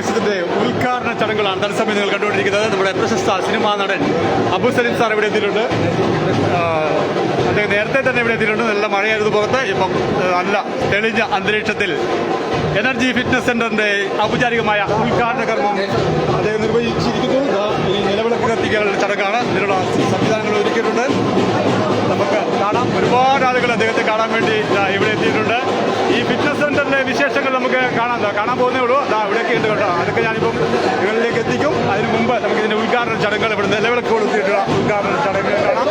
ജിംനേഷ്യത്തിന്റെ ഉദ്ഘാടന ചടങ്ങുകളാണ് തത്സമയം നിങ്ങൾ കണ്ടുകൊണ്ടിരിക്കുന്നത്. നമ്മുടെ പ്രശസ്ത സിനിമാ നടൻ അബു സലീം സാർ ഇവിടെ എത്തിയിട്ടുണ്ട്. അദ്ദേഹം നേരത്തെ തന്നെ ഇവിടെ എത്തിയിട്ടുണ്ട്. നല്ല മഴയായിരുന്നു പുറത്ത്. ഇപ്പം നല്ല തെളിഞ്ഞ അന്തരീക്ഷത്തിൽ എനർജി ഫിറ്റ്നസ് സെന്ററിന്റെ ഔപചാരികമായ ഉദ്ഘാടന കർമ്മം അദ്ദേഹം നിർവഹിച്ചിരിക്കുന്നു. ഈ നിലവിളക്ക് കത്തിക്കാനുള്ള ചടങ്ങാണ്. ഇതിനുള്ള സംവിധാനങ്ങൾ ഒരുക്കിയിട്ടുണ്ട്. നമുക്ക് കാണാം. ഒരുപാട് ആളുകൾ അദ്ദേഹത്തെ കാണാൻ വേണ്ടി ഇവിടെ എത്തിയിട്ടുണ്ട്. ഫിറ്റ്നസ് സെന്ററിന്റെ വിശേഷങ്ങൾ നമുക്ക് കാണാം. കാണാൻ പോകുന്നേ ഉള്ളൂ. അതാ ഇവിടെയൊക്കെ ഉണ്ട് കേട്ടോ. അതൊക്കെ ഞാനിപ്പം നിങ്ങളിലേക്ക് എത്തിക്കും. അതിന് മുമ്പ് നമുക്ക് ഇതിന്റെ ഉദ്ഘാടന ചടങ്ങുകൾ ഇവിടെ നിലവിളക്ക് കൊടുത്തിട്ടുള്ള ഉദ്ഘാടന ചടങ്ങുകൾ കാണാം.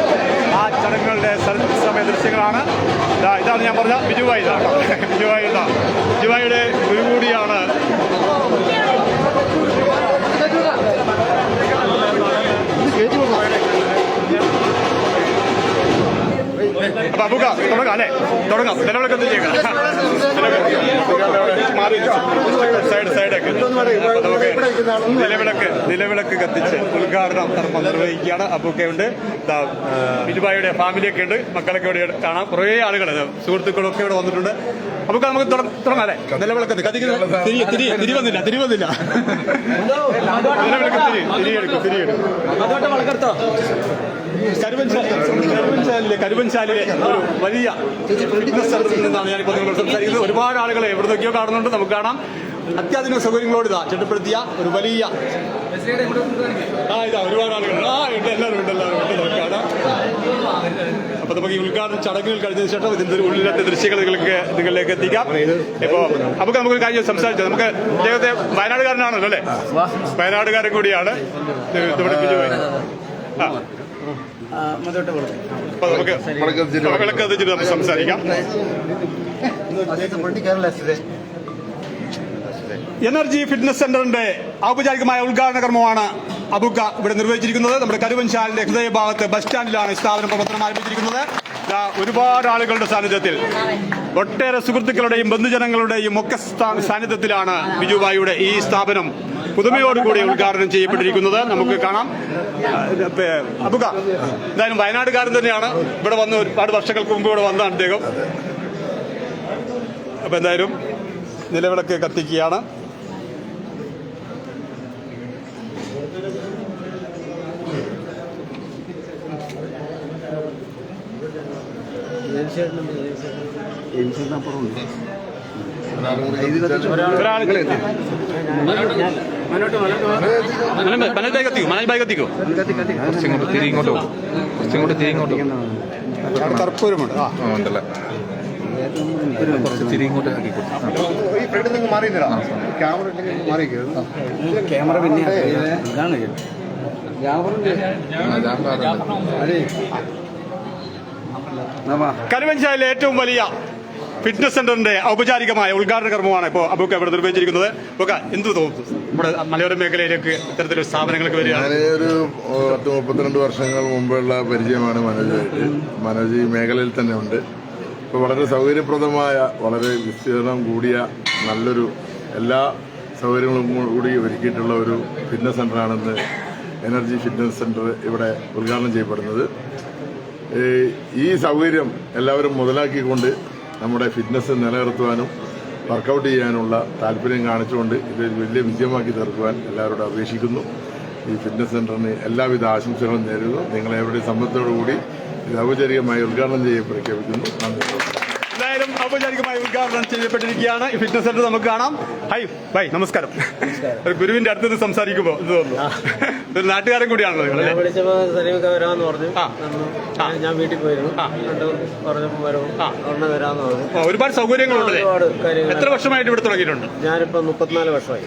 ആ ചടങ്ങുകളുടെ സമയ ദൃശ്യങ്ങളാണ് ഇതാണ് ഞാൻ പറഞ്ഞ ബിജുവായി ഇതാണ് ബിജുവായി ബിജുവായിയുടെ അപ്പൊ അബുക തുടങ്ങാം അല്ലേ? തുടങ്ങാം. നിലവിളക്ക് എത്തിച്ചേക്കാം സൈഡ് സൈഡൊക്കെ അപ്പൊ നമുക്ക് നിലവിളക്ക് നിലവിളക്ക് കത്തിച്ച് ഉദ്ഘാടനം കർമ്മം നിർവഹിക്കുകയാണ്. അബുക്കയുണ്ട് ദാ, ബിജുബായിയുടെ ഫാമിലിയൊക്കെ ഉണ്ട്. മക്കളൊക്കെ ഇവിടെ കാണാം. കുറേ ആളുകൾ സുഹൃത്തുക്കളൊക്കെ ഇവിടെ വന്നിട്ടുണ്ട്. നമുക്ക് നമുക്ക് തുട- തുടങ്ങാം അല്ലേ? നിലവിളക്ക് തിരിവന്നില്ല കത്തിക്കുന്ന തിരി വന്നില്ല തിരി വന്നില്ല നിലവിളക്ക് തിരി തിരിയെടുക്കും തിരിയെടുക്കും. കരുവൻശാലിലെ കരുവൻശാലിലെ ഒരു വലിയ ഫിറ്റ്നസ് സെന്ററിൽ നിന്നാണ് ഞാനിപ്പോൾ നിങ്ങളോട് സംസാരിക്കുന്നത്. ഒരുപാട് ആളുകളെ എവിടെ നോക്കിയോ കാണുന്നുണ്ട്. നമുക്ക് കാണാം. അത്യാധുനിക സൗകര്യങ്ങളോട് ഇതാ ചിട്ടപ്പെടുത്തിയ ഒരു വലിയ ആ ഇതാ ഒരുപാട് ആളുകൾ. ആ ഉണ്ട് എല്ലാവരും ഉണ്ട് എല്ലാവരും ഉണ്ട് നമുക്ക് അപ്പൊ നമുക്ക് ഈ ഉദ്ഘാടന ചടങ്ങുകൾ കഴിഞ്ഞതിന് ശേഷം ഇതിന്റെ ഉള്ളിലത്തെ ദൃശ്യങ്ങൾ നിങ്ങൾക്ക് നിങ്ങളിലേക്ക് എത്തിക്കാം. ഇപ്പോ നമുക്ക് നമുക്കൊരു കാര്യം സംസാരിച്ചു? നമുക്ക് അദ്ദേഹത്തെ വയനാടുകാരനാണല്ലോ അല്ലേ? വയനാടുകാരൻ കൂടിയാണ്. ആ. സംസാരിക്കാം. എനർജി ഫിറ്റ്നസ് സെന്ററിന്റെ ഔപചാരികമായ ഉദ്ഘാടന കർമ്മമാണ് അബുക്ക ഇവിടെ നിർവഹിച്ചിരിക്കുന്നത്. നമ്മുടെ കരുവൻശാലിന്റെ ഹൃദയഭാഗത്ത് ബസ് സ്റ്റാൻഡിലാണ് സ്ഥാപനം പ്രവർത്തനം ആരംഭിച്ചിരിക്കുന്നത് ഒരുപാട് ആളുകളുടെ സാന്നിധ്യത്തിൽ. ഒട്ടേറെ സുഹൃത്തുക്കളുടെയും ബന്ധുജനങ്ങളുടെയും ഒക്കെ സാന്നിധ്യത്തിലാണ് ബിജുബായിയുടെ ഈ സ്ഥാപനം പുതുമയോടുകൂടി ഉദ്ഘാടനം ചെയ്യപ്പെട്ടിരിക്കുന്നത്. നമുക്ക് കാണാം. അബുക എന്തായാലും വയനാടുകാരൻ തന്നെയാണ്. ഇവിടെ വന്ന് ഒരുപാട് വർഷങ്ങൾക്ക് മുമ്പ് ഇവിടെ വന്നതാണ് അദ്ദേഹം. അപ്പൊ എന്തായാലും നിലവിളക്ക് കത്തിക്കുകയാണ്. മനൽ ബാഗ് കത്തിക്കോ മനൽ ബാഗ് കത്തിക്കോ കുറച്ചിങ്ങോട്ട് തിരി ഇങ്ങോട്ട് പോകും കുറച്ചിങ്ങോട്ട് തിരി ഇങ്ങോട്ട് പോകും കർപ്പൂരമുണ്ട് ആ. ഉണ്ടല്ലേ ക്യാമറ പിന്നെ ഇതാണ് കരുവഞ്ചാലിലെ ഏറ്റവും വലിയ ഫിറ്റ്നസ് സെന്ററിന്റെ ഔപചാരികമായ ഉദ്ഘാടന കർമ്മമാണ് ഇപ്പോൾ അബുക്ക് ഇവിടെ നിർവഹിച്ചിരിക്കുന്നത്. ഒക്കെ എന്ത് തോന്നുന്നു? നമ്മുടെ മലയോര മേഖലയിലേക്ക് ഇത്തരത്തിലൊരു സ്ഥാപനങ്ങൾക്ക് വരിക ഒരു പത്ത് മുപ്പത്തിരണ്ട് വർഷങ്ങൾ മുമ്പുള്ള പരിചയമാണ് മനോജ്. മനോജ് ഈ മേഖലയിൽ തന്നെ ഉണ്ട്. ഇപ്പോൾ വളരെ സൗകര്യപ്രദമായ വളരെ വിസ്തീർണം കൂടിയ നല്ലൊരു എല്ലാ സൗകര്യങ്ങളും കൂടി ഒരുക്കിയിട്ടുള്ള ഒരു ഫിറ്റ്നസ് സെന്ററാണെന്ന് എനർജി ഫിറ്റ്നസ് സെന്റർ ഇവിടെ ഉദ്ഘാടനം ചെയ്യപ്പെടുന്നത്. ഈ സൗകര്യം എല്ലാവരും മുതലാക്കിക്കൊണ്ട് നമ്മുടെ ഫിറ്റ്നസ് നിലനിർത്തുവാനും വർക്കൗട്ട് ചെയ്യാനുള്ള താല്പര്യം കാണിച്ചുകൊണ്ട് ഇത് വലിയ വിജയമാക്കി തീർക്കുവാൻ എല്ലാവരോടും അപേക്ഷിക്കുന്നു. ഈ ഫിറ്റ്നസ് സെന്ററിന് എല്ലാവിധ ആശംസകളും നേരുന്നു. നിങ്ങളെവരുടെ സമ്മതത്തോടുകൂടി ഇത് ഔപചാരികമായി ഉദ്ഘാടനം ചെയ്യ പ്രഖ്യാപിക്കുന്നു നന്ദി. ഔപചാരികമായി ഉദ്ഘാടനം ചെയ്യപ്പെട്ടിരിക്കുകയാണ്. ഫിറ്റ്നസ് സെന്റർ നമുക്ക് കാണാം. ഹൈ ബൈ നമസ്കാരം. ഒരു ഗുരുവിന്റെ അടുത്ത് സംസാരിക്കുമ്പോ സംസാരിക്കുമ്പോൾ ഇത് തോന്നുന്നു. ഒരു നാട്ടുകാരൻ കൂടിയാണല്ലോ. ഞാൻ വീട്ടിൽ പോയിരുന്നു. ഒരുപാട് സൗകര്യങ്ങളുണ്ടല്ലേ എത്ര വർഷമായിട്ട് ഇവിടെ തുടങ്ങിയിട്ടുണ്ട്? ഞാനിപ്പോ മുപ്പത്തിനാല് വർഷമായി.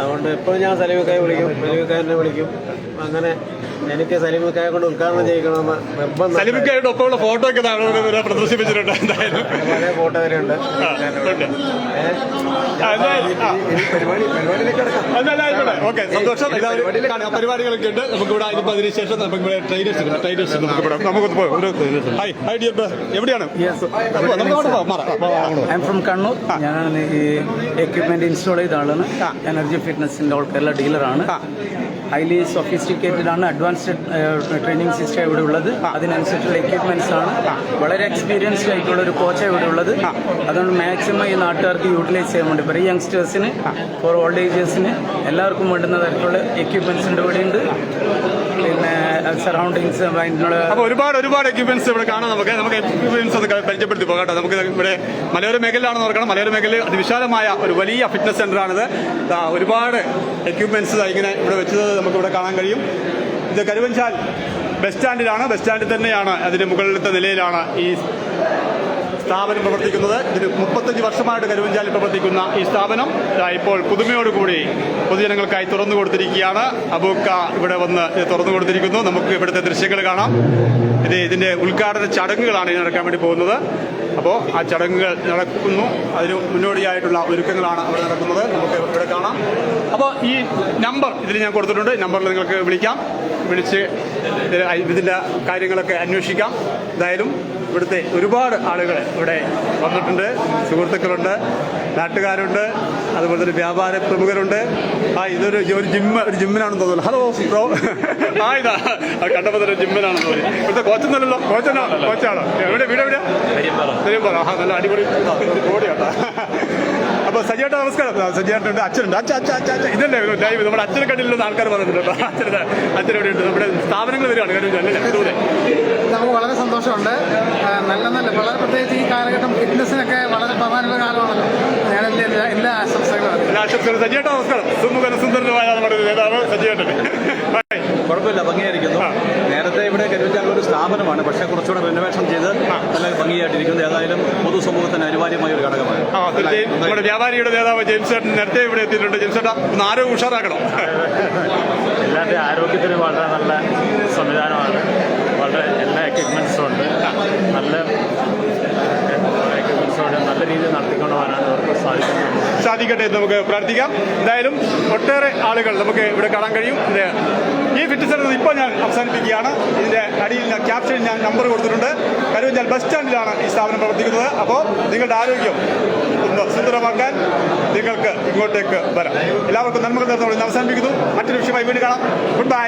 അതുകൊണ്ട് എപ്പോഴും ഞാൻ സലീമക്കായെ വിളിക്കും. സലീമക്കാരനെ വിളിക്കും. അങ്ങനെ എനിക്ക് സലിമുക്കായ കൊണ്ട് ഉദ്ഘാടനം ചെയ്യിക്കണമെന്ന് നിർബന്ധം. സലിമിക്കായിട്ട് ഒപ്പമുള്ള ഫോട്ടോ ഒക്കെ പ്രദർശിപ്പിച്ചിട്ടുണ്ട്. എന്തായാലും. പഴയ ഫോട്ടോ വരെ ഉണ്ട്. ഓക്കെ സന്തോഷം. പരിപാടികളൊക്കെ ഉണ്ട്. നമുക്ക് ഇവിടെ അതിനുശേഷം നമുക്ക് ഇവിടെ ട്രെയിനേഴ്സ് ഉണ്ട്. ട്രെയിനേഴ്സ് നമുക്ക് ഇവിടെ നമുക്ക് ഹായ് ഹായ് ഡിയർ എവിടെയാണ് ഐ എം ഫ്രം കണ്ണൂർ ഞാനാണ് ഈ എക്യുപ്മെന്റ് ഇൻസ്റ്റാൾ ചെയ്ത ആളാണ്. എനർജി ഫിറ്റ്നസിന്റെ ഓൾ കേരള ഡീലറാണ് ഹൈലി സൊഫിസ്റ്റിക്കേറ്റഡ് ആണ്. അഡ്വാൻസ്ഡ് ട്രെയിനിങ് സിസ്റ്റം ഇവിടെ ഉള്ളത്. അതിനനുസരിച്ചുള്ള എക്യുപ്മെന്റ്സ് ആണ്. വളരെ എക്സ്പീരിയൻസ്ഡ് ആയിട്ടുള്ള ഒരു കോച്ചാണ് ഇവിടെ ഉള്ളത്. അതുകൊണ്ട് മാക്സിമം ഈ നാട്ടുകാർക്ക് യൂട്ടിലൈസ് ചെയ്യാൻ വേണ്ടി പറയും യങ്സ്റ്റേഴ്സിന് ഫോർ ഓൾഡ് ഏജേഴ്സിന് എല്ലാവർക്കും വേണ്ടുന്ന തരത്തിലുള്ള എക്യുപ്മെന്റ്സ് ഇവിടെ ഉണ്ട്. സറൗണ്ടിങ്സ് അപ്പോൾ അപ്പൊ ഒരുപാട് ഒരുപാട് എക്യുപ്മെന്റ്സ് ഇവിടെ കാണാം നമുക്ക്. നമുക്ക് എക്യുപ്മെന്റ്സ് അത് പരിചയപ്പെടുത്തി പോകാം നമുക്ക് ഇവിടെ മലയോര മേഖലയിലാണെന്ന് ഓർക്കണം. മലയോര മേഖലയിൽ അതിവിശാലമായ ഒരു വലിയ ഫിറ്റ്നസ് സെന്റർ ആണിത്. ഒരുപാട് എക്യുപ്മെന്റ്സ് ഇങ്ങനെ ഇവിടെ വെച്ചത് നമുക്ക് ഇവിടെ കാണാൻ കഴിയും. ഇത് കരുവഞ്ചാൽ ബസ് സ്റ്റാൻഡിലാണ് ബസ് സ്റ്റാൻഡിൽ തന്നെയാണ് അതിന്റെ മുകളിലത്തെ നിലയിലാണ് ഈ സ്ഥാപനം പ്രവർത്തിക്കുന്നത്. ഇതിന് മുപ്പത്തഞ്ച് വർഷമായിട്ട് കരുവഞ്ചാലിൽ പ്രവർത്തിക്കുന്ന ഈ സ്ഥാപനം ഇപ്പോൾ പുതുമയോടുകൂടി പൊതുജനങ്ങൾക്കായി തുറന്നു കൊടുത്തിരിക്കുകയാണ്. അബൂക്ക ഇവിടെ വന്ന് തുറന്നു കൊടുത്തിരിക്കുന്നു. നമുക്ക് ഇവിടുത്തെ ദൃശ്യങ്ങൾ കാണാം. ഇത് ഇതിന്റെ ഉദ്ഘാടന ചടങ്ങുകളാണ് ഇനി നടക്കാൻ വേണ്ടി പോകുന്നത്. അപ്പോൾ ആ ചടങ്ങുകൾ നടക്കുന്നു. അതിന് മുന്നോടിയായിട്ടുള്ള ഒരുക്കങ്ങളാണ് അവിടെ നടക്കുന്നത്. നമുക്ക് ഇവിടെ കാണാം. അപ്പോൾ ഈ നമ്പർ ഇതിൽ ഞാൻ കൊടുത്തിട്ടുണ്ട്. നമ്പറിൽ നിങ്ങൾക്ക് വിളിക്കാം. വിളിച്ച് ഇത് ഇതിന്റെ കാര്യങ്ങളൊക്കെ അന്വേഷിക്കാം. എന്തായാലും ഇവിടുത്തെ ഒരുപാട് ആളുകൾ ഇവിടെ വന്നിട്ടുണ്ട്. സുഹൃത്തുക്കളുണ്ട്. നാട്ടുകാരുണ്ട് അതുപോലെ തന്നെ വ്യാപാര പ്രമുഖരുണ്ട്. ആ ഇതൊരു ഒരു ജിമ്മ് ഒരു ജിമ്മിനാണെന്ന് തോന്നുന്നു. ഹലോ ബ്രോ ആ ഇതാ. കണ്ടപ്പോ കണ്ടപ്പോൾ തന്നെ ജിമ്മിനാണെന്ന് തോന്നി. ഇവിടുത്തെ കോച്ചൊന്നല്ലോ കോച്ചനാണ് കോച്ചാണ് എവിടെ വീട് എവിടെ പെരുമ്പാറ ആ നല്ല അടിപൊളി ഓടിയാട്ടാ അപ്പൊ സജിയേട്ടാ നമസ്കാരം. സജിയേട്ട സജിയേട്ടനുണ്ട് അച്ഛനുണ്ട്. അച്ഛ അച്ഛ അച്ഛ അച്ഛ. ഇതല്ലേ ലൈവ് നമ്മുടെ അച്ഛനെ കണ്ടില്ലെന്ന് ആൾക്കാർ പറഞ്ഞിട്ടുണ്ട് കേട്ടോ. അച്ഛനെ എവിടെ ഉണ്ട്? നമ്മുടെ സ്ഥാപനങ്ങൾ വരികയാണ് കാര്യം നമുക്ക് വളരെ സന്തോഷമുണ്ട്. നല്ല നല്ല വളരെ പ്രത്യേകിച്ച് ഈ കാലഘട്ടം ഫിറ്റ്നസിനൊക്കെ വളരെ പ്രധാനമുള്ള കാലമാണല്ലോ ഞാൻ എന്റെ എല്ലാ എല്ലാ ആശംസകളും സജീട്ട നമസ്കാരം. സുമുഖന സുന്ദരനുമായ നമ്മുടെ നേതാവ് സജിയേട്ടൻ ബൈ. കുഴപ്പമില്ല ഭംഗിയായിരിക്കുന്നു. നേരത്തെ ഇവിടെ കരുവിച്ചാൽ ഒരു സ്ഥാപനമാണ്. പക്ഷെ കുറച്ചുകൂടെ റിനോവേഷൻ ചെയ്ത് നല്ല ഭംഗിയായിട്ടിരിക്കുന്നു. ഏതായാലും പൊതുസമൂഹത്തിന് അനിവാര്യമായ ഒരു ഘടകമാണ്. ആ തീർച്ചയായും. നമ്മുടെ വ്യാപാരിയുടെ നേതാവ് ജെയിംസ് ചേട്ടൻ നേരത്തെ ഇവിടെ എത്തിയിട്ടുണ്ട്. ജെയിംസ് ചേട്ടാ ഒന്ന് ആരോഗ്യം ഉഷാറാക്കണം. എല്ലാവരുടെയും ആരോഗ്യത്തിന് വളരെ നല്ല സംവിധാനമാണ്. വളരെ എല്ലാ എക്യുപ്മെന്റ്സും ഉണ്ട്. നല്ല എക്യുപ്മെൻസോടെ നല്ല രീതിയിൽ നടത്തിക്കൊണ്ട് പോകാനാണ് അവർക്ക് സാധിക്കുന്നത് സാധിക്കട്ടെ നമുക്ക് പ്രാർത്ഥിക്കാം. എന്തായാലും ഒട്ടേറെ ആളുകൾ നമുക്ക് ഇവിടെ കാണാൻ കഴിയും. ഈ ഫിറ്റ്നസ് സെന്റർ ഇപ്പോൾ ഞാൻ അവസാനിപ്പിക്കുകയാണ്. ഇതിന്റെ അടിയിൽ ഞാൻ ക്യാപ്ഷൻ ഞാൻ നമ്പർ കൊടുത്തിട്ടുണ്ട്. കരുവഞ്ചാൽ ബസ് സ്റ്റാൻഡിലാണ് ഈ സ്ഥാപനം പ്രവർത്തിക്കുന്നത്. അപ്പോൾ നിങ്ങളുടെ ആരോഗ്യം ഒന്ന് സുന്ദരമാക്കാൻ നിങ്ങൾക്ക് ഇങ്ങോട്ടേക്ക് വരാം. എല്ലാവർക്കും നന്മകൾ ഇന്ന് അവസാനിപ്പിക്കുന്നു. മറ്റൊരു വിഷയമായി വീണ്ടും കാണാം. Good bye